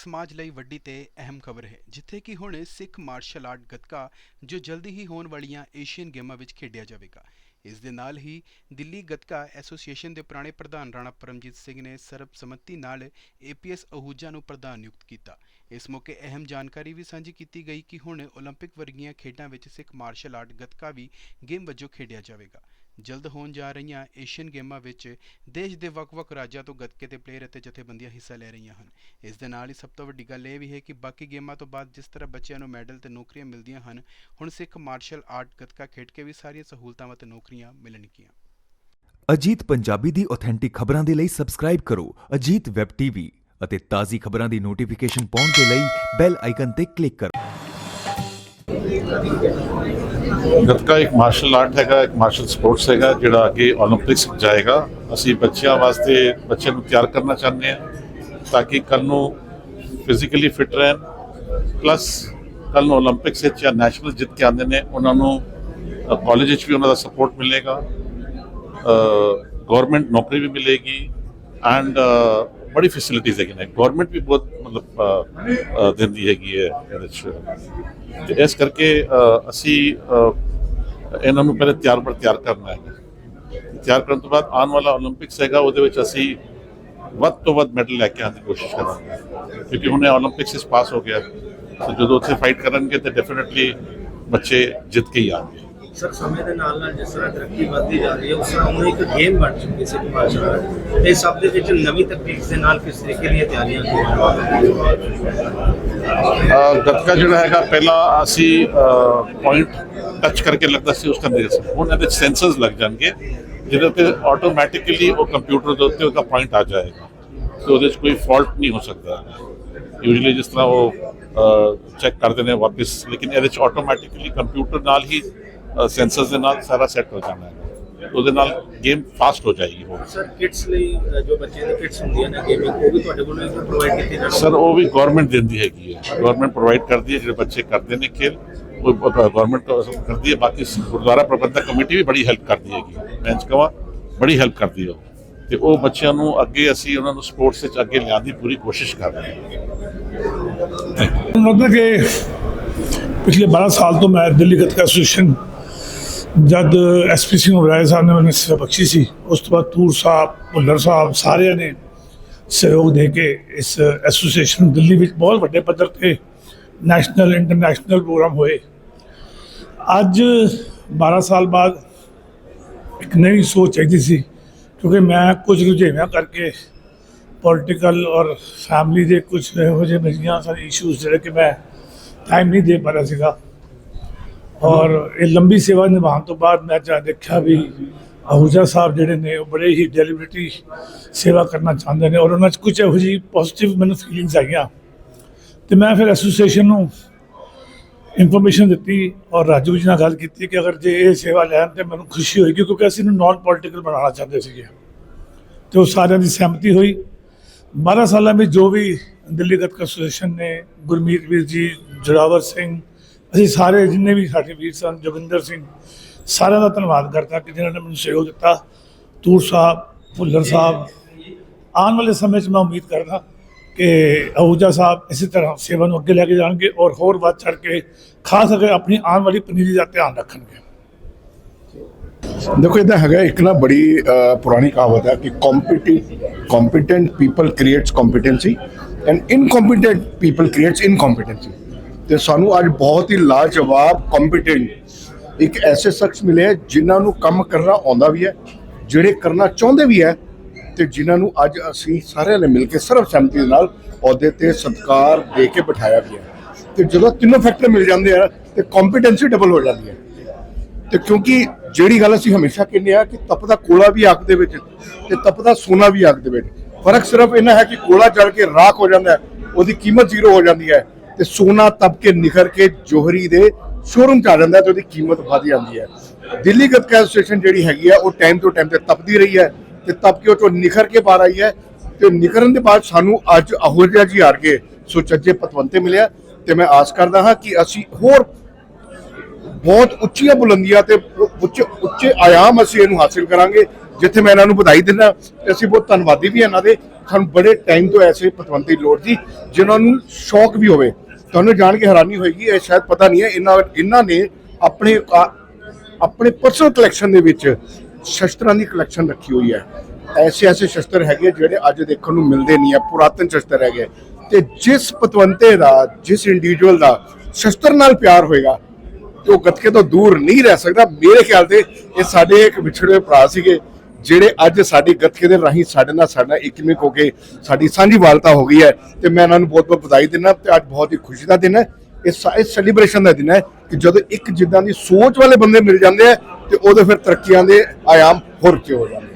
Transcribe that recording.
ਸਮਾਜ ਲਈ ਵੱਡੀ ਤੇ ਅਹਿਮ ਖਬਰ ਹੈ ਜਿੱਥੇ ਕਿ ਹੁਣ ਸਿੱਖ ਮਾਰਸ਼ਲ ਆਰਟ ਗੱਤਕਾ ਜੋ ਜਲਦੀ ਹੀ ਹੋਣ ਵਾਲੀਆਂ ਏਸ਼ੀਅਨ ਗੇਮਾਂ ਵਿੱਚ ਖੇਡਿਆ ਜਾਵੇਗਾ ਇਸ ਦੇ ਨਾਲ ਹੀ ਦਿੱਲੀ ਗੱਤਕਾ ਐਸੋਸੀਏਸ਼ਨ ਦੇ ਪੁਰਾਣੇ ਪ੍ਰਧਾਨ ਰਾਣਾ ਪਰਮਜੀਤ ਸਿੰਘ ਨੇ ਸਰਬਸੰਮਤੀ ਨਾਲ ਏਪੀਐਸ ਅਹੂਜਾ ਨੂੰ ਪ੍ਰਧਾਨ ਨਿਯੁਕਤ ਕੀਤਾ ਇਸ ਮੌਕੇ ਅਹਿਮ ਜਾਣਕਾਰੀ ਵੀ ਸਾਂਝੀ ਕੀਤੀ ਗਈ ਕਿ ਹੁਣ 올림픽 ਵਰਗੀਆਂ ਖੇਡਾਂ ਵਿੱਚ ਸਿੱਖ ਮਾਰਸ਼ਲ ਆਰਟ ਗੱਤਕਾ ਵੀ ਗੇਮ ਵਜੋਂ ਖੇਡਿਆ ਜਾਵੇਗਾ ਜਲਦ ਹੋਣ ਜਾ ਰਹੀਆਂ ਏਸ਼ੀਅਨ ਗੇਮਾਂ ਵਿੱਚ ਦੇਸ਼ ਦੇ ਵੱਖ-ਵੱਖ ਰਾਜਾਂ ਤੋਂ ਗੱਤਕੇ ਦੇ ਪਲੇਅਰ ਅਤੇ ਜਥੇਬੰਦੀਆਂ ਹਿੱਸਾ ਲੈ ਰਹੀਆਂ ਹਨ। ਇਸ ਦੇ ਨਾਲ ਹੀ ਸਭ ਤੋਂ ਵੱਡੀ ਗੱਲ ਇਹ ਵੀ ਹੈ ਕਿ ਬਾਕੀ ਗੇਮਾਂ ਤੋਂ ਬਾਅਦ ਜਿਸ ਤਰ੍ਹਾਂ ਬੱਚਿਆਂ ਨੂੰ ਮੈਡਲ ਤੇ ਨੌਕਰੀਆਂ ਮਿਲਦੀਆਂ ਹਨ, ਹੁਣ ਸਿੱਖ ਮਾਰਸ਼ਲ ਆਰਟ ਗੱਤਕਾ ਖੇਡ ਕੇ ਵੀ ਸਾਰੀਆਂ ਸਹੂਲਤਾਂ ਅਤੇ ਨੌਕਰੀਆਂ ਮਿਲਣਗੀਆਂ। ਅਜੀਤ ਪੰਜਾਬੀ ਦੀ ਆਥੈਂਟਿਕ ਖਬਰਾਂ ਦੇ ਲਈ ਸਬਸਕ੍ਰਾਈਬ ਕਰੋ ਅਜੀਤ ਵੈਬ ਟੀਵੀ ਅਤੇ ਤਾਜ਼ੀ ਖਬਰਾਂ ਦੀ ਨੋਟੀਫਿਕੇਸ਼ਨ ਪਾਉਣ ਦੇ ਲਈ ਬੈਲ ਆਈਕਨ ਤੇ ਕਲਿੱਕ ਕਰੋ। ਗੱਤਕਾ ਇੱਕ ਮਾਰਸ਼ਲ ਆਰਟ ਹੈਗਾ, ਇੱਕ ਮਾਰਸ਼ਲ ਸਪੋਰਟਸ ਹੈਗਾ, ਜਿਹੜਾ ਕਿ 올림픽ਸ ਜਾਏਗਾ। ਅਸੀਂ ਬੱਚਿਆਂ ਵਾਸਤੇ, ਬੱਚਿਆਂ ਨੂੰ ਤਿਆਰ ਕਰਨਾ ਚਾਹੁੰਦੇ ਹਾਂ ਤਾਂ ਕਿ ਕੱਲ ਨੂੰ ਫਿਜ਼ੀਕਲੀ ਫਿਟ ਰਹਿਣ ਪਲੱਸ ਕੱਲ ਨੂੰ 올림픽ਸ ਵਿੱਚ ਜਾਂ ਨੈਸ਼ਨਲ ਜਿੱਤ ਕੇ ਆਉਂਦੇ ਨੇ, ਉਹਨਾਂ ਨੂੰ ਕਾਲਜ ਵਿੱਚ ਵੀ ਉਹਨਾਂ ਦਾ ਸਪੋਰਟ ਮਿਲੇਗਾ ਗਵਰਨਮੈਂਟ ਨੌਕਰੀ ਵੀ ਮਿਲੇਗੀ ਐਂਡ ਬੜੀ ਫੈਸਿਲਿਟੀਜ਼ ਹੈਗੀਆਂ ਨੇ। ਗਵਰਨਮੈਂਟ ਵੀ ਬਹੁਤ ਮਤਲਬ ਦਿੰਦੀ ਹੈਗੀ ਹੈ ਇਹਦੇ ਚ। ਤੇ ਇਸ ਕਰਕੇ ਅਸੀਂ ਇਹਨਾਂ ਨੂੰ ਪਹਿਲੇ ਤਿਆਰ ਪਰ ਤਿਆਰ ਕਰਨਾ ਹੈ। ਤਿਆਰ ਕਰਨ ਤੋਂ ਬਾਅਦ ਆਉਣ ਵਾਲਾ 올림픽ਸ ਹੈਗਾ, ਉਹਦੇ ਵਿੱਚ ਅਸੀਂ ਵੱਧ ਤੋਂ ਵੱਧ ਮੈਡਲ ਲੈ ਕੇ ਆਉਣ ਦੀ ਕੋਸ਼ਿਸ਼ ਕਰਾਂਗੇ। ਕਿਉਂਕਿ ਉਹਨੇ 올림픽ਸ ਵਿੱਚ ਪਾਸ ਹੋ ਗਿਆ। ਤੇ ਜਦੋਂ ਉੱਥੇ ਫਾਈਟ ਕਰਨਗੇ, ਤੇ ਡੈਫੀਨਿਟਲੀ ਬੱਚੇ ਜਿੱਤ ਕੇ ਹੀ ਆਉਣਗੇ। ਸਰ ਸਮੇਂ ਦੇ ਨਾਲ ਨਾਲ ਜਿਸ ਤਰ੍ਹਾਂ ਤਰੱਕੀ ਵੱਧਦੀ ਜਾ ਰਹੀ ਹੈ ਉਸ ਤਰ੍ਹਾਂ ਹੁਣ ਇੱਕ ਗੇਮ ਬਣ ਚੁੱਕੀ ਸੀ ਮਾਰਸ਼ਲ ਆਰਟ ਤੇ ਸਭ ਦੇ ਵਿੱਚ ਨਵੀਂ ਤਕਨੀਕ ਦੇ ਨਾਲ ਕਿਸ ਤਰੀਕੇ ਦੀਆਂ ਤਿਆਰੀਆਂ ਅ, ਗੱਤਕਾ ਜਿਹੜਾ ਹੈਗਾ ਪਹਿਲਾਂ ਅਸੀਂ ਪੁਆਇੰਟ ਟੱਚ ਕਰਕੇ ਲੱਗਦਾ ਸੀ ਉਸ ਦਾ ਦੇ ਸੀ ਹੁਣ ਇਹਦੇ ਸੈਂਸਰਸ ਲੱਗ ਜਾਣਗੇ ਜਿਹਦੇ ਉੱਤੇ ਆਟੋਮੈਟਿਕਲੀ ਉਹ ਕੰਪਿਊਟਰ ਦੇ ਉੱਤੇ ਉਹਦਾ ਪੁਆਇੰਟ ਆ ਜਾਏਗਾ ਤੇ ਉਹਦੇ 'ਚ ਕੋਈ ਫਾਲਟ ਨਹੀਂ ਹੋ ਸਕਦਾ ਯੂਜੂਲੀ ਜਿਸ ਤਰ੍ਹਾਂ ਉਹ ਚੈੱਕ ਕਰਦੇ ਨੇ ਵਾਪਸ ਲੇਕਿਨ ਇਹਦੇ 'ਚ ਆਟੋਮੈਟਿਕਲੀ ਕੰਪਿਊਟਰ ਨਾਲ ਹੀ ਸੈਂਸਰਸ ਦੇ ਨਾਲ ਸਾਰਾ ਸੈੱਟ ਹੋ ਜਾਣਾ ਹੈ। ਉਹਦੇ ਨਾਲ ਗੇਮ ਫਾਸਟ ਹੋ ਜਾਏਗੀ ਹੋਰ। ਸਰ ਕਿਡਸ ਲਈ ਜੋ ਬੱਚਿਆਂ ਦੀ ਕਿਡਸ ਹੁੰਦੀਆਂ ਨੇ ਗੇਮਿੰਗ ਉਹ ਵੀ ਤੁਹਾਡੇ ਕੋਲੋਂ ਪ੍ਰੋਵਾਈਡ ਕੀਤੀ ਜਾਣੀ ਸਰ ਉਹ ਵੀ ਗਵਰਨਮੈਂਟ ਦਿੰਦੀ ਹੈਗੀ ਹੈ। ਗਵਰਨਮੈਂਟ ਪ੍ਰੋਵਾਈਡ ਕਰਦੀ ਹੈ ਜਿਹੜੇ ਬੱਚੇ ਕਰਦੇ ਨੇ ਖੇਲ ਉਹ ਗਵਰਨਮੈਂਟ ਕਰਦੀ ਹੈ। ਬਾਕੀ ਗੁਰਦੁਆਰਾ ਪ੍ਰਬੰਧਕ ਕਮੇਟੀ ਵੀ ਬੜੀ ਹੈਲਪ ਕਰਦੀ ਹੈਗੀ ਮੈਂ ਕਹਾਂ ਬੜੀ ਹੈਲਪ ਕਰਦੀ ਹੈ ਉਹ। ਤੇ ਉਹ ਬੱਚਿਆਂ ਨੂੰ ਅੱਗੇ ਅਸੀਂ ਉਹਨਾਂ ਨੂੰ ਸਪੋਰਟਸ ਵਿੱਚ ਅੱਗੇ ਲਿਆਉਣ ਦੀ ਪੂਰੀ ਕੋਸ਼ਿਸ਼ ਕਰ ਰਹੇ ਹਾਂ। ਮਤਲਬ ਕਿ ਪਿਛਲੇ 12 ਸਾਲ ਤੋਂ ਮੈਂ ਦਿੱਲੀ ਗੱਤਕਾ ਐਸੋਸੀਏਸ਼ਨ ਜਦ ਐਸਪੀ ਸਿੰਘ ਉਬਰਾਏ ਸਾਹਿਬ ਨੇ ਮੈਨੂੰ ਸੇਵਾ ਬਖਸ਼ੀ ਸੀ। ਉਸ ਤੋਂ ਬਾਅਦ ਤੂਰ ਸਾਹਿਬ, ਭੁੱਲਰ ਸਾਹਿਬ ਸਾਰਿਆਂ ਨੇ ਸਹਿਯੋਗ ਦੇ ਕੇ ਇਸ ਐਸੋਸੀਏਸ਼ਨ ਦਿੱਲੀ ਵਿੱਚ ਬਹੁਤ ਵੱਡੇ ਪੱਧਰ ਤੇ ਨੈਸ਼ਨਲ, ਇੰਟਰਨੈਸ਼ਨਲ ਪ੍ਰੋਗਰਾਮ ਹੋਏ। ਅੱਜ 12 ਸਾਲ ਬਾਅਦ ਇੱਕ ਨਵੀਂ ਸੋਚ ਚਾਹੀਦੀ ਸੀ, ਕਿਉਂਕਿ ਮੈਂ ਕੁਝ ਰੁਝੇਵਿਆਂ ਕਰਕੇ ਪੋਲੀਟੀਕਲ ਔਰ ਫੈਮਿਲੀ ਦੇ ਕੁਝ ਇਹੋ ਜਿਹੇ ਮੇਰੀਆਂ ਸਾਰੇ ਇਸ਼ੂਜ਼ ਜਿਹੜੇ ਕਿ ਮੈਂ ਟਾਈਮ ਨਹੀਂ ਦੇ ਪਾ ਰਿਹਾ ਸੀਗਾ। ਔਰ ਇਹ ਲੰਬੀ ਸੇਵਾ ਨਿਭਾਉਣ ਤੋਂ ਬਾਅਦ ਮੈਂ ਜਾ ਦੇਖਿਆ ਵੀ ਅਹੂਜਾ ਸਾਹਿਬ ਜਿਹੜੇ ਨੇ ਉਹ ਬੜੇ ਹੀ ਡੈਲੀਬਰੇਟਲੀ ਸੇਵਾ ਕਰਨਾ ਚਾਹੁੰਦੇ ਨੇ ਔਰ ਉਹਨਾਂ 'ਚ ਕੁਝ ਇਹੋ ਜਿਹੀ ਪੋਜ਼ਿਟਿਵ ਮੈਨੂੰ ਫੀਲਿੰਗਸ ਆਈਆਂ। ਤੇ ਮੈਂ ਫਿਰ ਐਸੋਸੀਏਸ਼ਨ ਨੂੰ ਇਨਫੋਰਮੇਸ਼ਨ ਦਿੱਤੀ ਔਰ ਰਾਜੂ ਜੀ ਨਾਲ ਗੱਲ ਕੀਤੀ ਕਿ ਅਗਰ ਜੇ ਇਹ ਸੇਵਾ ਲੈਣ ਤੇ ਮੈਨੂੰ ਖੁਸ਼ੀ ਹੋਏਗੀ ਕਿਉਂਕਿ ਅਸੀਂ ਇਹਨੂੰ ਨਾਨ ਪੋਲੀਟੀਕਲ ਬਣਾਉਣਾ ਚਾਹੁੰਦੇ ਸੀਗੇ। ਤੇ ਉਹ ਸਾਰਿਆਂ ਦੀ ਸਹਿਮਤੀ ਹੋਈ। 12 ਸਾਲਾਂ ਵਿੱਚ ਜੋ ਵੀ ਦਿੱਲੀ ਗੱਤਕਾ ਐਸੋਸੀਏਸ਼ਨ ਨੇ ਗੁਰਮੀਤ ਵੀਰ ਜੀ, ਜੁਰਾਵਰ ਸਿੰਘ ਅਸੀਂ ਸਾਰੇ ਜਿੰਨੇ ਵੀ ਸਾਡੇ ਵੀਰ ਸਨ, ਜੋਗਿੰਦਰ ਸਿੰਘ, ਸਾਰਿਆਂ ਦਾ ਧੰਨਵਾਦ ਕਰਦਾ ਕਿ ਜਿਨ੍ਹਾਂ ਨੇ ਮੈਨੂੰ ਸਹਿਯੋਗ ਦਿੱਤਾ। ਤੂਰ ਸਾਹਿਬ, ਭੁੱਲਰ ਸਾਹਿਬ, ਆਉਣ ਵਾਲੇ ਸਮੇਂ 'ਚ ਮੈਂ ਉਮੀਦ ਕਰਦਾ ਕਿ ਅਹੂਜਾ ਸਾਹਿਬ ਇਸੇ ਤਰ੍ਹਾਂ ਸੇਵਾ ਨੂੰ ਅੱਗੇ ਲੈ ਕੇ ਜਾਣਗੇ ਔਰ ਹੋਰ ਵੱਧ ਚੜ ਕੇ, ਖਾਸ ਕਰਕੇ ਆਪਣੀ ਆਉਣ ਵਾਲੀ ਪਨੀਰੀ ਦਾ ਧਿਆਨ ਰੱਖਣਗੇ। ਦੇਖੋ ਇਹਦਾ ਹੈਗਾ, ਇੱਕ ਨਾ ਬੜੀ ਪੁਰਾਣੀ ਕਹਾਵਤ ਹੈ ਕਿ compet competent people creates competency and incompetent people creates incompetency ਤੇ ਸਾਨੂੰ ਅੱਜ ਬਹੁਤ ਹੀ ਲਾਜਵਾਬ ਕੰਪੀਟੈਂਟ ਇੱਕ ਐਸੇ ਸ਼ਖਸ ਮਿਲੇ ਹੈ ਜਿਨ੍ਹਾਂ ਨੂੰ ਕੰਮ ਕਰਨਾ ਆਉਂਦਾ ਵੀ ਹੈ, ਜਿਹੜੇ ਕਰਨਾ ਚਾਹੁੰਦੇ ਵੀ ਹੈ ਤੇ ਜਿਨ੍ਹਾਂ ਨੂੰ ਅੱਜ ਅਸੀਂ ਸਾਰਿਆਂ ਨੇ ਮਿਲ ਕੇ ਸਰਵ ਸੰਮਤੀ ਦੇ ਨਾਲ ਅਹੁਦੇ ਤੇ ਸਤਕਾਰ ਦੇ ਕੇ ਬਿਠਾਇਆ ਵੀ ਹੈ। ਤੇ ਜਦੋਂ ਤਿੰਨੋਂ ਫੈਕਟਰ ਮਿਲ ਜਾਂਦੇ ਆ ਤੇ ਕੰਪੀਟੈਂਸੀ ਡਬਲ ਹੋ ਜਾਂਦੀ ਹੈ। ਤੇ ਕਿਉਂਕਿ ਜਿਹੜੀ ਗੱਲ ਅਸੀਂ ਹਮੇਸ਼ਾ ਕਹਿੰਦੇ ਆ ਕਿ ਤਪਦਾ ਕੋਲਾ ਵੀ ਅੱਗ ਦੇ ਵਿੱਚ ਤੇ ਤਪਦਾ ਸੋਨਾ ਵੀ ਅੱਗ ਦੇ ਵਿੱਚ। ਫ਼ਰਕ ਸਿਰਫ ਇਹਨਾਂ ਹੈ ਕਿ ਕੋਲਾ ਜਲ ਕੇ ਰਾਖ ਹੋ ਜਾਂਦਾ ਉਹਦੀ ਕੀਮਤ ਜ਼ੀਰੋ ਹੋ ਜਾਂਦੀ ਹੈ। ਤੇ ਸੋਨਾ ਤਬਕੇ ਨਿਖਰ ਕੇ ਜੋਹਰੀ ਦੇ ਸ਼ੋਰੂਮ ਚ ਆ ਜਾਂਦਾ ਤੇ ਉਹਦੀ ਕੀਮਤ ਵਧ ਜਾਂਦੀ ਹੈ। ਦਿੱਲੀ ਗੱਤਕਾ ਐਸੋਸੀਏਸ਼ਨ ਜਿਹੜੀ ਹੈਗੀ ਆ, ਉਹ ਟਾਈਮ ਤੋਂ ਟਾਈਮ ਤੇ ਤਪਦੀ ਰਹੀ ਹੈ ਤੇ ਤਪ ਕੇ ਉਹ ਚੋਂ ਨਿਖਰ ਕੇ ਬਾਹਰ ਆਈ ਹੈ ਤੇ ਨਿਖਰਨ ਦੇ ਬਾਅਦ ਸਾਨੂੰ ਅੱਜ ਅਹੋਜਾ ਜੀ ਹਾਰ ਕੇ ਸੁਚੱਜੇ ਪਤਵੰਤੇ ਮਿਲਿਆ ਤੇ ਮੈਂ ਆਸ ਕਰਦਾ ਹਾਂ ਕਿ ਅਸੀਂ ਹੋਰ ਬਹੁਤ ਉੱਚੀਆਂ ਬੁਲੰਦੀਆਂ ਤੇ ਉੱਚੇ ਉੱਚੇ ਆਯਾਮ ਅਸੀਂ ਇਹਨੂੰ ਹਾਸਿਲ ਕਰਾਂਗੇ, ਜਿੱਥੇ ਮੈਂ ਇਹਨਾਂ ਨੂੰ ਵਧਾਈ ਦਿੰਦਾ। ਤੇ ਅਸੀਂ ਬਹੁਤ ਧੰਨਵਾਦੀ ਵੀ ਇਹਨਾਂ ਦੇ ਤੁਹਾਨੂੰ ਬੜੇ ਟਾਈਮ ਤੋਂ ਐਸੇ ਪਤਵੰਤ ਦੀ ਲੋੜ ਸੀ, ਜਿਨ੍ਹਾਂ ਨੂੰ ਸ਼ੌਕ ਵੀ ਹੋਵੇ। ਤੁਹਾਨੂੰ ਜਾਣ ਕੇ ਹੈਰਾਨੀ ਹੋਏਗੀ, ਇਹ ਸ਼ਾਇਦ ਪਤਾ ਨਹੀਂ ਹੈ, ਇਹਨਾਂ ਇਹਨਾਂ ਨੇ ਆਪਣੇ ਆ- ਆਪਣੇ ਪਰਸਨਲ ਕਲੈਕਸ਼ਨ ਦੇ ਵਿੱਚ ਸ਼ਸਤਰਾਂ ਦੀ ਕਲੈਕਸ਼ਨ ਰੱਖੀ ਹੋਈ ਹੈ। ਐਸੇ ਐਸੇ ਸ਼ਸਤਰ ਹੈਗੇ ਆ ਜਿਹੜੇ ਅੱਜ ਦੇਖਣ ਨੂੰ ਮਿਲਦੇ ਨਹੀਂ ਆ, ਪੁਰਾਤਨ ਸ਼ਸਤਰ ਹੈਗੇ ਤੇ ਜਿਸ ਪਤਵੰਤੇ ਦਾ, ਜਿਸ ਇੰਡੀਵਿਜੂਅਲ ਦਾ ਸ਼ਸਤਰ ਨਾਲ ਪਿਆਰ ਹੋਏਗਾ, ਤੇ ਉਹ ਗੱਤਕੇ ਤੋਂ ਦੂਰ ਨਹੀਂ ਰਹਿ ਸਕਦਾ। ਮੇਰੇ ਖਿਆਲ ਤੇ ਇਹ ਸਾਡੇ ਇੱਕ ਵਿਛੜੇ ਹੋਏ ਭਰਾ ਸੀਗੇ। ਜਿਹੜੇ ਅੱਜ ਸਾਡੀ ਗੱਤਕੇ ਦੇ ਰਾਹੀਂ ਸਾਡੇ ਨਾਲ ਸਾਡਾ ਇਕਮਿਕ ਹੋ ਕੇ ਸਾਡੀ ਸਾਂਝੀ ਵਾਲਤਾ ਹੋ ਗਈ ਹੈ ਤੇ ਮੈਂ ਇਹਨਾਂ ਨੂੰ ਬਹੁਤ ਬਹੁਤ ਵਧਾਈ ਦਿੰਦਾ ਤੇ ਅੱਜ ਬਹੁਤ ਹੀ ਖੁਸ਼ੀ ਦਾ ਦਿਨ ਹੈ। ਇਹ ਸਾ- ਸੈਲੀਬ੍ਰੇਸ਼ਨ ਦਾ ਦਿਨ ਹੈ ਕਿ ਜਦੋਂ ਇੱਕ ਜਿੱਦਾਂ ਦੀ ਸੋਚ ਵਾਲੇ ਬੰਦੇ ਮਿਲ ਜਾਂਦੇ ਆ ਤੇ ਉਹਦੇ ਫਿਰ ਤਰੱਕੀਆਂ ਦੇ ਆਯਾਮ ਹੋਰ ਉੱਚੇ ਹੋ ਜਾਂਦੇ